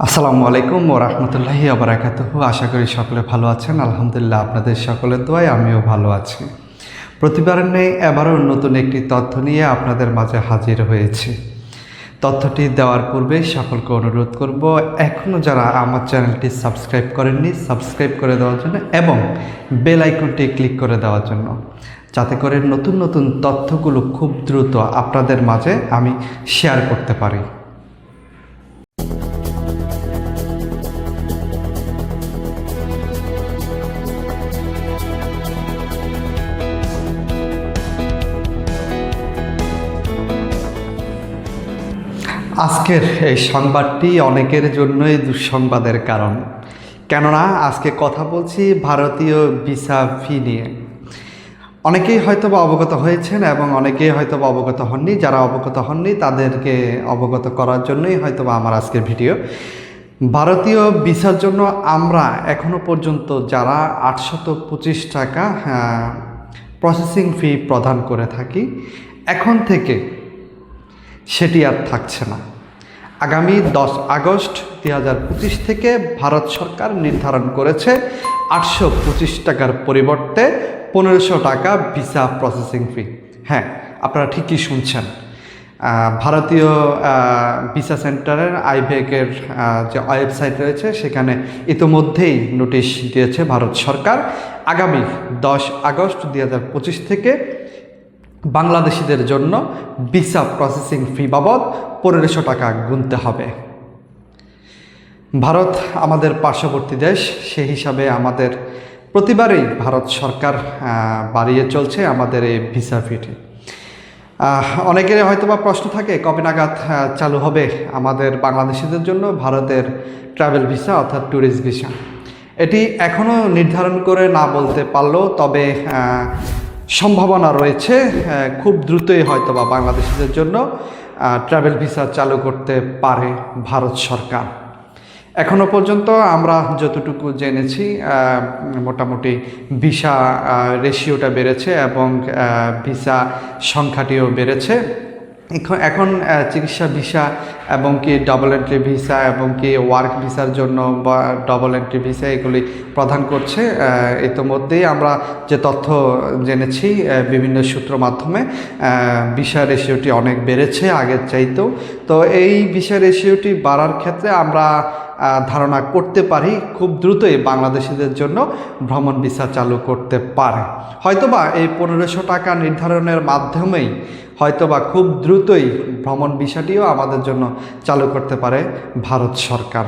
আসসালামু আলাইকুম ও রহমতুল্লাহি আবরাকাত আশা করি সকলে ভালো আছেন। আলহামদুলিল্লাহ, আপনাদের সকলের দোয়ায় আমিও ভালো আছি। প্রতিবারের নেই এবারও নতুন একটি তথ্য নিয়ে আপনাদের মাঝে হাজির হয়েছি। তথ্যটি দেওয়ার পূর্বে সকলকে অনুরোধ করব এখনও যারা আমার চ্যানেলটি সাবস্ক্রাইব করেননি, সাবস্ক্রাইব করে দেওয়ার জন্য এবং বেল আইকনটি ক্লিক করে দেওয়ার জন্য। যাতে করে নতুন নতুন তথ্যগুলো খুব দ্রুত আপনাদের মাঝে আমি শেয়ার করতে পারি। আজকের এই সংবাদটি অনেকের জন্যই দুঃসংবাদের কারণ। কেননা আজকে কথা বলছি ভারতীয় ভিসা ফি নিয়ে। অনেকেই হয়তো বা অবগত হয়েছেন এবং অনেকেই হয়তো বা অবগত হননি। যারা অবগত হননি, তাদেরকে অবগত করার জন্যই হয়তো বা আমার আজকের ভিডিও। ভারতীয় ভিসার জন্য আমরা এখনও পর্যন্ত যারা আটশত পঁচিশ টাকা প্রসেসিং ফি প্রদান করে থাকি, এখন থেকে সেটি আর থাকছে না। আগামী দশ আগস্ট দুই হাজার পঁচিশ থেকে ভারত সরকার নির্ধারণ করেছে আটশো পঁচিশ টাকার পরিবর্তে পনেরোশো টাকা ভিসা প্রসেসিং ফি। হ্যাঁ আপনারা ঠিকই শুনছেন। ভারতীয় ভিসা সেন্টারের আইবেকের যে ওয়েবসাইট রয়েছে, সেখানে ইতোমধ্যেই নোটিশ দিয়েছে ভারত সরকার, আগামী দশ আগস্ট দুই থেকে বাংলাদেশিদের জন্য ভিসা প্রসেসিং ফি বাবদ পনেরোশো টাকা গুনতে হবে। ভারত আমাদের পার্শ্ববর্তী দেশ সেই হিসাবে আমাদের প্রতিবারেই ভারত সরকার বাড়িয়ে চলছে আমাদের এই ভিসা ফিটি। অনেকের হয়তো বা প্রশ্ন থাকে, কবে নাগাদ চালু হবে আমাদের বাংলাদেশিদের জন্য ভারতের ট্রাভেল ভিসা অর্থাৎ ট্যুরিস্ট ভিসা। এটি এখনও নির্ধারণ করে না বলতে পারলেও তবে সম্ভাবনা রয়েছে খুব দ্রুতই হয়তো বা বাংলাদেশিদের জন্য ট্রাভেল ভিসা চালু করতে পারে ভারত সরকার। এখনও পর্যন্ত আমরা যতটুকু জেনেছি মোটামুটি ভিসা রেশিওটা বেড়েছে এবং ভিসা সংখ্যাটিও বেড়েছে। এখন এখন চিকিৎসা ভিসা এবং কি ডবল এন্ট্রি ভিসা এবং কি ওয়ার্ক ভিসার জন্য বা ডবল এন্ট্রি ভিসা এগুলি প্রদান করছে। ইতোমধ্যেই আমরা যে তথ্য জেনেছি বিভিন্ন সূত্র মাধ্যমে ভিসা রেশিওটি অনেক বেড়েছে আগের চাইতেও। তো এই ভিসা রেশিওটি বাড়ার ক্ষেত্রে আমরা ধারণা করতে পারি খুব দ্রুতই বাংলাদেশিদের জন্য ভ্রমণ ভিসা চালু করতে পারে। হয়তোবা এই পনেরোশো টাকা নির্ধারণের মাধ্যমেই হয়তোবা খুব দ্রুতই ভ্রমণ ভিসাটিও আমাদের জন্য চালু করতে পারে ভারত সরকার।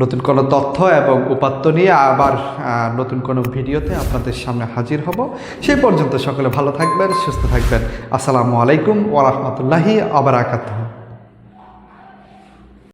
নতুন কোনো তথ্য এবং উপাত্ত নিয়ে আবার নতুন কোনো ভিডিওতে আপনাদের সামনে হাজির হব। সেই পর্যন্ত সকলে ভালো থাকবেন, সুস্থ থাকবেন। আসসালামু আলাইকুম ওরহমতুল্লাহি আবরাকাতুহ